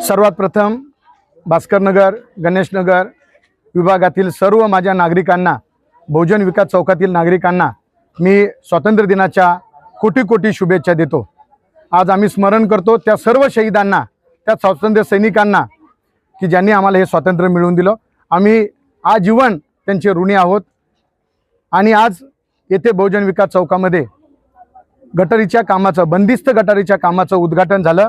सर्वात प्रथम भास्करनगर गणेशनगर विभागातील सर्व माझ्या नागरिकांना बहुजन विकास चौकातील नागरिकांना मी स्वातंत्र्य दिनाच्या कोटी कोटी शुभेच्छा देतो. आज आम्ही स्मरण करतो त्या सर्व शहीदांना त्या स्वातंत्र्य सैनिकांना की ज्यांनी आम्हाला हे स्वातंत्र्य मिळवून दिलं. आम्ही आजीवन त्यांचे ऋणी आहोत. आणि आज येथे बहुजन विकास चौकामध्ये गटारीच्या कामाचं बंदिस्त गटारीच्या कामाचं उद्घाटन झालं.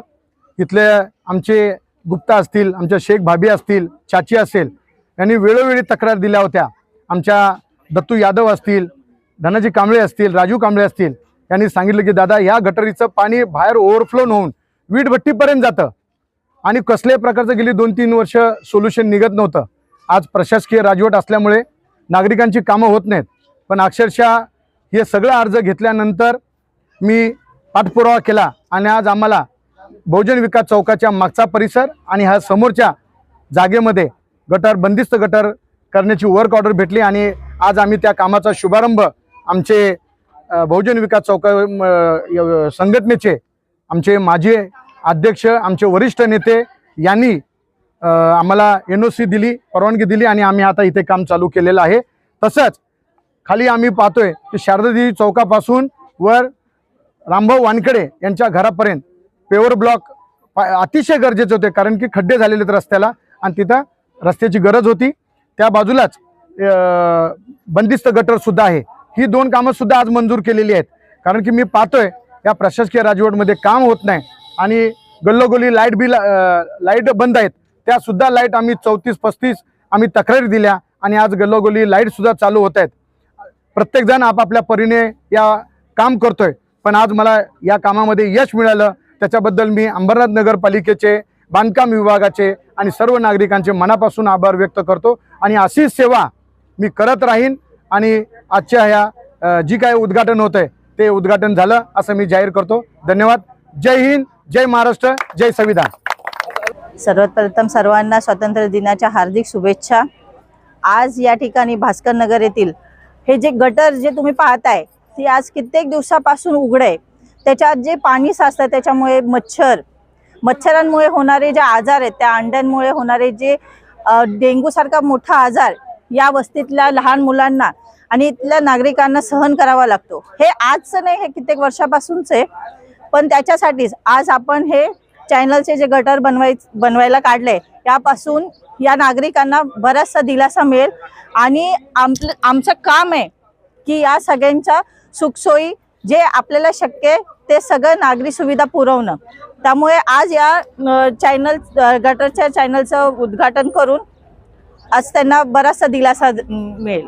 इथल्या आमचे गुप्ता असतील आमच्या शेख भाभी असतील चाची असेल यांनी वेळोवेळी तक्रार दिल्या होत्या. आमच्या दत्तू यादव असतील धनाजी कांबळे असतील राजू कांबळे असतील यांनी सांगितलं की दादा या गटरीचं पाणी बाहेर ओव्हरफ्लो होऊन वीटभट्टीपर्यंत जातं. आणि कसल्याही प्रकारचं गेली दोन तीन वर्ष सोल्युशन निघत नव्हतं. आज प्रशासकीय राजवट असल्यामुळे नागरिकांची कामं होत नाहीत. पण अक्षरशः हे सगळं अर्ज घेतल्यानंतर मी पाठपुरावा केला आणि आज आम्हाला बहुजन विकास चौकाच्या मागचा परिसर आणि ह्या समोरच्या जागेमध्ये गटर बंदिस्त गटर करण्याची वर्क ऑर्डर भेटली आणि आज आम्ही त्या कामाचा शुभारंभ आमचे बहुजन विकास चौका म, य- संघटनेचे आमचे माजी अध्यक्ष आमचे वरिष्ठ नेते यांनी आम्हाला एन ओ सी दिली परवानगी दिली आणि आम्ही आता इथे काम चालू केलेलं आहे. तसंच खाली आम्ही पाहतोय की शारदादेवी चौकापासून वर रामभाऊ वानकडे यांच्या घरापर्यंत पेवर ब्लॉक अतिशय गरजेचे होते कारण की खड्डे झालेले आहेत रस्त्याला आणि तिथं रस्त्याची गरज होती. त्या बाजूलाच बंदिस्त गटरसुद्धा आहे. ही दोन कामंसुद्धा आज मंजूर केलेली आहेत. कारण की मी पाहतोय या प्रशासकीय राजवटमध्ये काम होत नाही आणि गल्लोगल्ली लाइट बिल लाइट बंद आहेत. त्यासुद्धा लाइट आम्ही चौतीस पस्तीस आम्ही तक्रारी दिल्या आणि आज गल्लोगल्ली लाईटसुद्धा चालू होत आहेत. प्रत्येकजण आपापल्या परीने या काम करतोय. पण आज मला या कामामध्ये यश मिळालं. त्याच्याबद्दल मी अंबरनाथ नगरपालिकेचे बांधकाम विभागाचे आणि सर्व नागरिकांचे मनापासून आभार व्यक्त करतो. आणि अशीच सेवा मी करत राहीन आणि आजच्या ह्या जी काय उद्घाटन होत आहे ते उद्घाटन झालं असं मी जाहीर करतो. धन्यवाद. जय हिंद जय महाराष्ट्र जय संविधान. सर्वात प्रथम सर्वांना स्वातंत्र्य दिनाच्या हार्दिक शुभेच्छा. आज या ठिकाणी भास्कर नगर येथील हे जे गटर जे तुम्ही पाहताय ती आज कित्येक दिवसापासून उघड आहे. त्याच्यात जे पाणी साचतं त्याच्यामुळे मच्छर मच्छरांमुळे होणारे जे आजार आहेत त्या अंड्यांमुळे होणारे जे डेंग्यूसारखा डेंगूसारखा मोठा आजार या वस्तीतल्या लहान मुलांना आणि इथल्या नागरिकांना सहन करावा लागतो. हे आजचं नाही हे कित्येक वर्षापासूनच आहे. पण त्याच्यासाठीच आज आपण हे चॅनलचे जे गटर बनवाय बनवायला काढले यापासून या नागरिकांना बराचसा दिलासा मिळेल. आणि आमचं आमचं काम आहे की या सगळ्यांच्या सुखसोयी जे आपल्याला शक्य ते सगळं नागरी सुविधा पुरवणं. त्यामुळे आज या चॅनल गटरच्या चॅनलचं उद्घाटन करून आज त्यांना बराचसा दिलासा मिळेल.